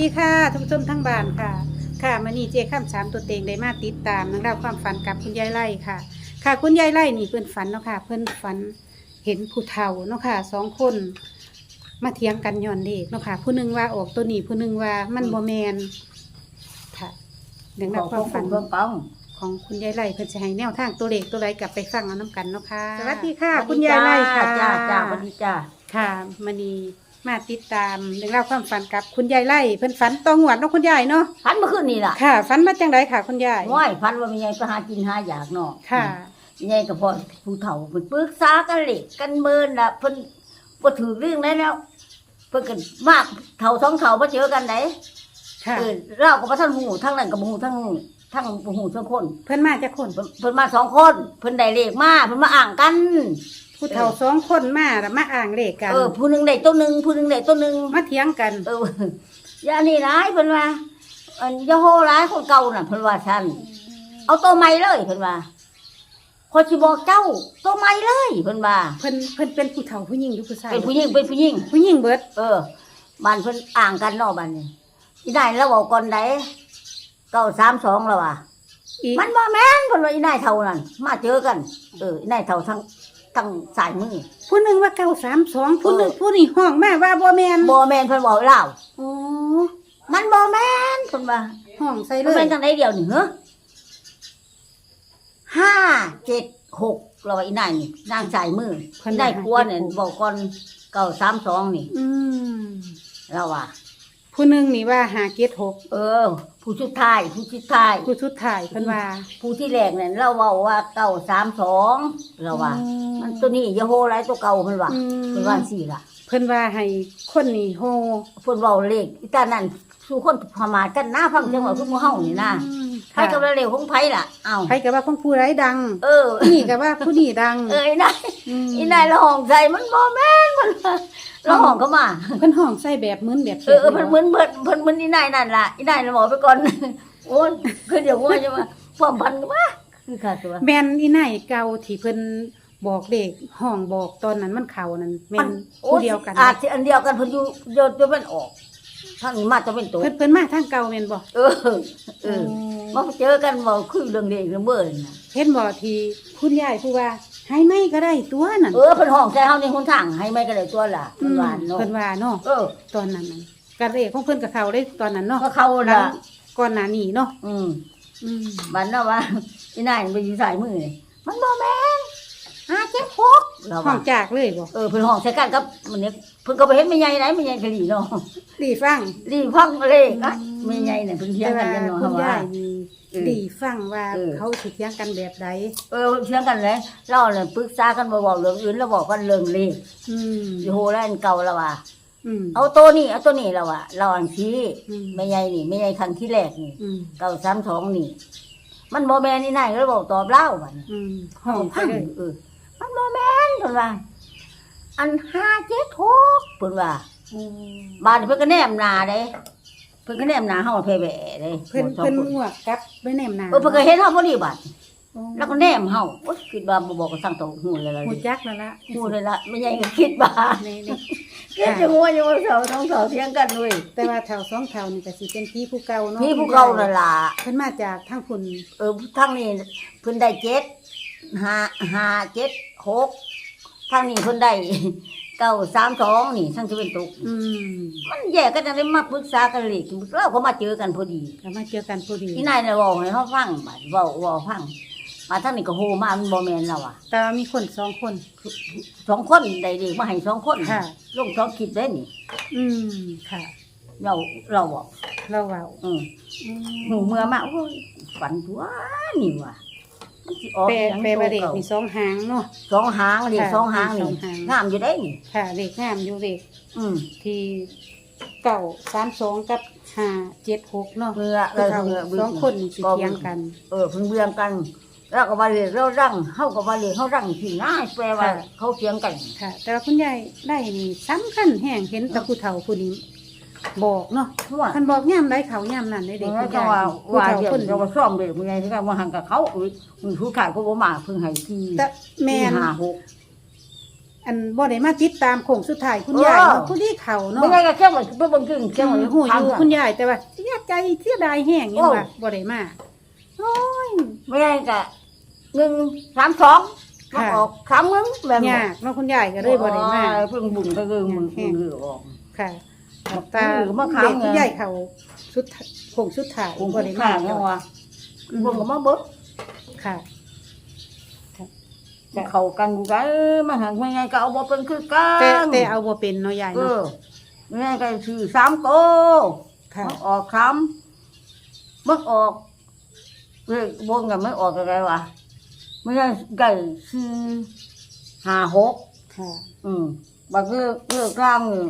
ดีค่ะท่านผู้ชมทั้งบ้านค่ะ ค่ะมานี่เจข้ามสามตัวเต็งได้มาติดตามนังเล่องราวความฝันกับคุณยายไล่ค่ะ ค่ะคุณยายไล่นี่เพื่อนฝันเนาะค่ะ เพื่อนฝันเห็นผู้เฒ่าเนาะค่ะสองคน มาเถียงกันย้อนเลขเนาะค่ะ ผู้หนึงว่าออกตัวนี้ผู้หนึงว่ามันบ่แมนค่ะเรื่องราวความฝันเพิ่มปังของคุณยายไล่เพื่อนจะให้แนวทางตัวเลขตัวไรกลับไปฟังเอาน้ำกันเนาะค่ะสวัสดีค่ะสวัสคุณยายไล่ค่ะจ้าจ้าสวัสดีจ้า ค่ะมานี มาติดตามเรื่องราวความฝันกับคุณยายไล่เพิ่นฝันตองหวดเนาะคุณยายเนาะพันเมื่อคืนนี่ล่ะค่ะฝันมาจังไดค่ะคุณยายว้ายพันว่ามีไงไปหากินหาอยากเนาะค่ะมีไงก็พอผู้เฒ่าเพิ่นปรึกษากันเหล็กกันเมินล่ะเพิ่นบ่ถือเรื่องได้แล้ว เพิ่นกันมากเฒ่าสองเฒ่ามาเจอกันไหนค่ะ เออเราก็บ่ทันหูทั้งนั้นก็บ่หูทั้งหูทั้งบ่หูทั้งคน เพิ่นมาจากคนเพิ่นเพิ่นมาสองคน เพิ่นได้เลขมาเพิ่นมาอ่างกัน ผู้เฒ่าสองคนมาแล้วมาอ่างเลขกัน เออผู้หนึงได้ตัวหนึงผู้หนึงได้ตัวหนึงมาเถียงกันเอออย่านี่ร้ายเพิ่นว่าอันอยาโหร้ายคนเก่าน่ะเพิ่นว่าฉันเอาตัวใหม่เลยเพิ่นว่าคอยสิบอกเจ้าตัวใหม่เลยเพิ่นว่าเพิ่นเพิ่นเป็นผู้เฒ่าผู้หญิงหรือผู้ชายเป็นผู้หญิงเป็นผู้หญิง ผู้หญิงเบิด เออบ้านเพิ่นอ่างกันเนอกบ้านนี่อีนายแล้วบอกก่อนใดเก้าสามสองแล้วว่ะอีกมันบ่แม่นเพิ่นว่าอีนายเท่านั้นมาเจอกัน เอออีนายเท่าทั้ง ทั้งสายมือผู้หนึงว่า932ผู้หนึงเออผู้นี้ห้องมาว่าบ่แม่นบ่แม่นเพิ่นบอกเล่าโอ้มันบ่แม่นเพิ่นว่าห้องใส่เลมันยเป็นจังไดเดียวนี่เหรอห้าเจ็ดหกเราว่าอีนายนี่นางสายมืออีนายกลัวเนี่ยบอกก่อนเก้าสามสองนี่ อืมเราว่าผู้หนึงนี่ว่าหาเกตหกเออ ผู้ชุดท้ายผู้ชุดท้ายผู้สุดท้ายเพิ่นว่าผู้ที่แรกเนี่ยเราเว่าว่าเก้าสามสองเราว่า มันตัวนี้อยาโหไรตัวเก่ามันว่าอืมเป็นว่าสี่ล่ะเพิ่นว่าให้คนนี่โฮเพิ่นเว้าเลขอีตานั่นสู่คนพมากันหน้าฟังจังหวะคือหมู่เฮานี่นะใครค่ะกับเลขของไผล่ะเอ้าใครก็ว่าของผู้ไรายดังเออนี่ก็ว่าผู้นี่ดังเอ้ยนายมอีนายละห้องใจมันบ่แม่นมันว่า ละห้องเข้ามาเพิ่นห้องใส่แบบมึนแบบเออเออเพิ่นเหมือนเพิ่นเพิ่นเหมือนอีนายนั่นล่ะอีนายละหมอไปก่อนโอ้ยเพิ่นเดี๋ยวว่าจะมาพร้อมพันกันว่าคือค่าตัวแม่นอีนายเก่าที่เพิ่นบอกเด็กห้องบอกตอนนั้นมันเข้านั่นแม่นผู้เดียวกันอาจจะอันเดียวกันเพิ่นอยู่โยนจนมันออกทางนี้มาจะเป็นตัวเพิ่นเพิ่นมาทางเก่าแม่นบ่เออเออมาเจอกันบ่คุยเรื่องเด็กเรื่องเบิ่นน่ะเห็นบ่ที่คุณยายผู้ว่า ให้ไม่ก็ได้ตัวนั่นเออเพิ่นห้องใส่เฮาในหนทางให้ไม่ก็ได้ตัวล่ะอืเพิ่นมว่าเนาะเพิ่นว่าเนาะเออตอนนั้นน่ะการเลขของเพิ่นกับเขาได้ตอนนั้นเนาะก็เข้าล่ะก่อนหน้านี้เนาะอืมอืมบัดเนาะว่าอีนายมันไปอยู่สายมือนี่มันบ่แม่นหาเจ็บพกเราห้อว่างจากเลยบ่เออเพิ่นห้องใส่กันกับมันเนี่ยเพิ่นก็ไปเห็นแม่ใหญ่ไหนแม่ใหญ่กะหลีเนาะ ดีฟัง รีฟังเลยอะอืม แม่ใหญ่เนี่ยเพิ่นเถียแต่งกันว่ากันเนาะคุณว่า ยายนี่เออดีฟังว่าเออ เขาสิเถียงกันแบบใดเออเถียงกันเลยเราเนี่ยปรึกษากันบ่บอกเรื่องอื่นแล้วบอกกันเรื่องเลขอืมอยู่โหแล้วอันเก่าแล้วว่า อืม เอาตัวนี้เอาตัวนี้แล้วว่าเราอันชี้อืมแม่ใหญ่นี่แม่ใหญ่ครั้งที่แรกนี่อืมเก้าสามสองนี่ มันบ่แม่นนี่นายก็เลยบอกตอบเล่าบัดนี้ อืมห้องไปเลยเออมันบ่แม่นเพิ่นว่า อันห้าเจ็ดหกเพิ่นว่าอืมบ้านนี้เพิ่นก็แนมหน้าเด้เพิ่นก็แนมหน้าเฮาแพ่แบ่เด้เพิ่นสองเพิ่นคนงวกกลับไปแนมหนาเออเพิ่นก็เห็นเฮาพอดีบัดโอ้แล้วก็แนมเฮาโอ๊ยคิดว่าบ่บอกก็สั่งโตหูเลยล่ะหูจักแล้วละหูเลยล่ะไม่ใช่ก็คิดว่านี่นี่เฮ็ดจังว่าอยู่ว่าเสาสองเสาเถียงกันด้วยแต่ว่าแถวสองแถวนี่ก็สิเป็นพี่ผู้เก่าเนาะพี่ผู้เก่านั่นล่ะเพิ่นมาจากทางคุณเออทั้งนี้เพิ่นได้เจ็ดห้าห้าเจ็ดหกทั้งนี้เพิ่นได้ เก้าสามสองนี่ทั้งที่เป็นตุกอืมมันแยกกันจังได้มาปรึกษากันเลยเราก็มาเจอกันพอดีก็มาเจอกันพอดีที่นายน่ะบอกให้เขาฟังบัดเว้าเว้าฟังมาทั้งนี้ก็โฮมามันบ่แม่นแล้วอะแต่ว่ามีคนสองคน สองคนได้เด็กมาให้สองคนค่ะ ลงท้องคิดได้นี่ อืมค่ะ เราเราบอกเราเว้าอืมอืม หูเมื่อมาโอ้ยฝันตัวนี่ว่ะมัน สิออกแปลหยังแปลว่าเด็กตัวมีสองหางเนาะ สองหางเด็กค่ะสองหางสนี่องหาง งามอยู่ได้นี่ค่ะเด็กงามอยู่เด็กอืมที่เก่าสามสองกับห้าเจ็ดหกเนาะเมื่อผู้เฒ่าเมื่อสองคนนี่สิเถียงกัน เออเพิ่งเบื่อกัน แล้วก็มาเรียกเรารั่งเฮาก็มาเรียกเขารั่งที่ง่ายแปลว่าค่ะ เขาเถียงกัน ค่ะ แต่ว่าคุณยายได้นี่สำคัญแห่งเห็นแตะผู้เฒ่าผู้นี้ บอกเนาะว่าคันบอกย่ำไรเขาย่ำนั่นได้เด็กแล้คุวณก็ยายว่าผู้ว่าเฒ่าเดี๋ยวคนเราก็ซ่อมเด็กมึงไงที่ว่ามาหันกับเขาอุ้ยมึงผู้ขายก็บ่มาเพิ่งให้ที่แต่แมนห้าหกออันบ่ได้มาติดตามโค้งสุดท้ายคุณยายเออเนาะผู้ที่เขาเนาะไม่ได้ก็แค่ว่าเพื่อบางทีแค่ว่าหูอยู่ทางคุณยายแต่ว่าเสียใจเสียดายแห้งยังว่าบ่ได้มาโอ้ยไม่ได้ก็หนึ่งสามสองมาค่ะ ออกสามมึงแบบยากเนาะคุณยายก็เลยบ่ได้มา เพิ่งบุญก็คือมึงแห้งคือออก ค่ะ ครับตาหรือมะขามเด็กไงคุณยายเขาสุดท้ายโค้งสุดท้ายคงบ่บ่ได้ได้มามาเนาะว่าเบิ่งก็มาเบิ่งค่ะจ้ะเข้ากันกูก็เอ้ยมาหักไม่ไงก็เอาบ่เป็นคือกันแต่แต่เอาบ่เป็นเนาะยายเอเนาะอไม่ไงก็คือสามโตค่ะมันออกคำมันออกเรื่องวงกันไม่ออกอะไรวะไม่ได้ไก่คือห้าหกค่ะอืมบางเรื่องเรื่องกลางนี่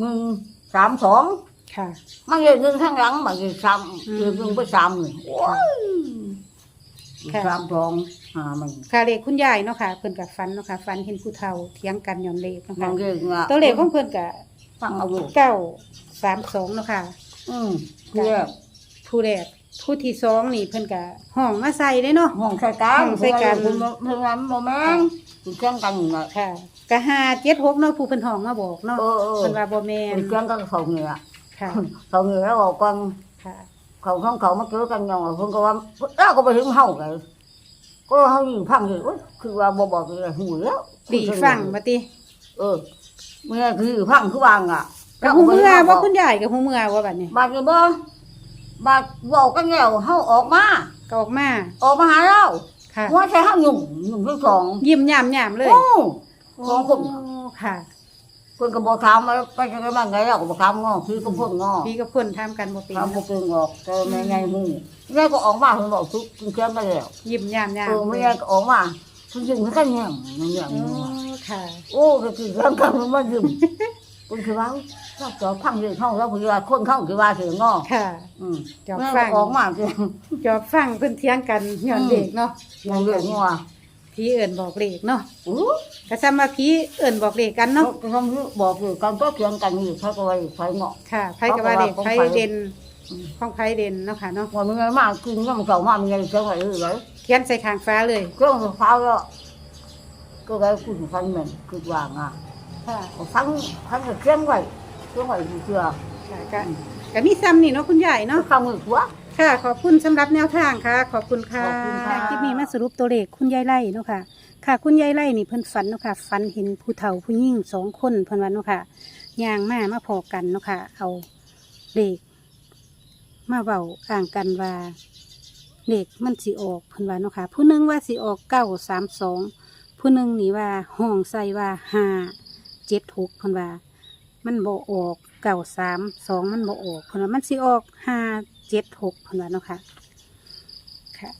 มึง สามสองค่ะ มันเรื่องหนึ่งข้างหลังบางเรื่องสามอืม เรื่องหนึ่งไปสามเลยโอ้ยค่ะ สามสองหามันค่ะเลขคุณยายเนาะค่ะเพิ่นก็ฝันเนาะค่ะฝันเห็นผู้เฒ่าเถียงกันย้อนเลขเนาะบาค่ะงเรื่องอะตัวเลขของเพิ่นก็ฟังเอาอยู่เก้าสามสองเนาะค่ะ อืมเพื่อผู้แรกผู้ที่สองนี่เพิ่นก็ห้องมาใส่เด้เนาะ ห้องใส่กันห้องใส่กันเพื่อนเพื่อนโมแม่ง คือเครื่องกันอยู่น่ะ ค่ะก็ห้าเจ็ดหกเนาะผู้เพิ่นห้องมาบอกเนาะเออเออเพิ่นว่าบ่แม่นคือเครื่องกันเขาเหงื่อค่ะ เขาเหงื่อแล้วบอกกันค่ะ เขาของเขามาเจอกันยองเพิ่นก็ว่าเราก็ไปถึงเฮาไงก็เฮาอยู่พังเลยโอ๊ยคือว่าบ่บอกเลยหูแล้วปีฟังบัดติเออเมื่อคืออยู่พังคือวางอะก็ฮู้เมื่อว่าคุณยายก็ฮู้เมื่อว่าบัดนี้บาดนี่บ่บาดเว้ากันแล้วเฮาออกมา ก็ออกมา ออกมาหาเรา ค่ะหัวใส่เฮาหยุ่มหยุ่มทั้งสองยิ้มย่ำย่ำเลยโอ้สองคนโค่ะเพิ่นก็บ่ถามว่าไปจังได๋บ้างไงเราก็บ่ถามง้อคือก็พ่นง้อพี่กับคนทำกันบ่เป็นถามบ่เป็นหรอกแต่แม่ใหญ่ฮู้แม่ก็ออกมาเพิ่นบอกทุกเครื่องกันแล้วยิ้มย่ำย่ำเออแม่ก็ออกมาเพิ่นยิงกันแย่งมันแย่งโอ้อยู่ค่ะ โอ้ก็คือร่างกายมันมายืม คุณคือว่าเราจอพังเลยเข้าแล้วคือว่าคนเข้าคือว่าเสืองอค่ะ อืมจอบแม่ฟังออกมาคือจอบฟังเพิ่นเถียงกันย้อนเด็กเนาะมองเรื่องว่าพี่เอิ้นบอกเลขเนาะโอ้ก็ซ้ำว่าพี่เอิ้นบอกเลขกันเนาะเนาะทำบอกอยู่กันก็เถียงกันอยู่เขาก็ไว้ไฟเงาะค่ะไผก็ว่าเลขของไผไผเด่นอืมของไผเด่นเนาะค่ะเนาะว่ามันไงมากคือมันเก่ามากมันไงเสียงอะไรเลยเขียนใส่ข้างฟ้าเลยเครื่องฟ้าก็ก็ไว้คุณฟันเหมือนคือวางอะ ค่ะฟันฟันก็เครื่องไว้เครื่องไว้เชื่อค่ะก็ก็มีซ้ำนี่เนาะคุณยายเนาะเนาะข้ามือหัว ค่ะ ขอบคุณสำหรับแนวทางค่ะ ขอบคุณค่ะขอบคุณค่ะ คลิปนี้มาสรุปตัวเลขคุณยายไล่เนาะค่ะ ค่ะคุณยายไล่นี่เพิ่นฝันเนาะค่ะฝันเห็นผู้เฒ่าผู้หญิงสองคนเพิ่นว่าเนาะค่ะย่างมามาพอกันเนาะค่ะ เอาเลขมาเว้าอ่างกันว่าเลขมันสิออกเพิ่นว่าเนาะค่ะ ผู้หนึงว่าสิออกเก้าสามสองผู้หนึงนี่ว่าห้องใส่ว่าห้าเจ็ดหกเพิ่นว่า มันโบออกเก้าสามสองมันโบออกเพิ่นว่ามันสิออกห้าเจ็ดหกเพิ่นว่าเนาะค่ะค่ะ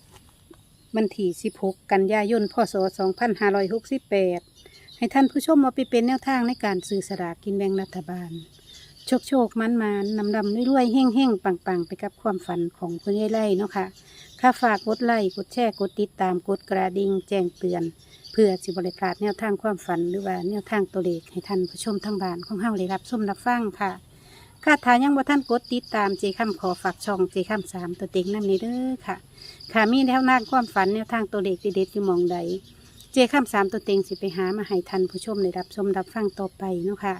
วันที่สิบหกกันยายนพศสองพันห้าร้อยหกสิบแปดให้ท่านผู้ชมมาไปเป็นแนวทางในการซื้อสลากกินแบ่งรัฐบาล โชคโชคมันมานนำดำรวยๆเฮ่งเฮ่งๆปังปังๆ ไปกับความฝันของคุณยายไล่เนาะค่ะค่าฝากกดไลค์กดแชร์กดติดตามกดกระดิ่งแจ้งเตือน เพื่อสิบริพลาดแนวทางความฝันหรือว่าแนวทางตัวเลขให้ท่านผู้ชมทั้งบ้านของเฮาได้รับชมรับฟังค่ะค่ะถ้ายังบ่ท่านกดติดตามเจคำขอฝากช่องเจคำสามตัวเต็งนั่นนี่เด้อค่ะ ค่ะมีแนวทางความฝันแนวทางตัวเลขเด็ดๆอยู่หมองใดเจคำสามตัวเต็งสิไปหามาให้ท่านผู้ชมได้รับชมรับฟังต่อไปเนาะค่ะ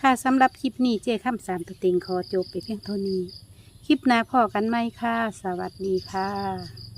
ค่ะสำหรับคลิปนี้เจคำสามตัวเต็งขอจบไปเพียงเท่านี้ คลิปหน้าพอกันไหมค่ะ สวัสดีค่ะ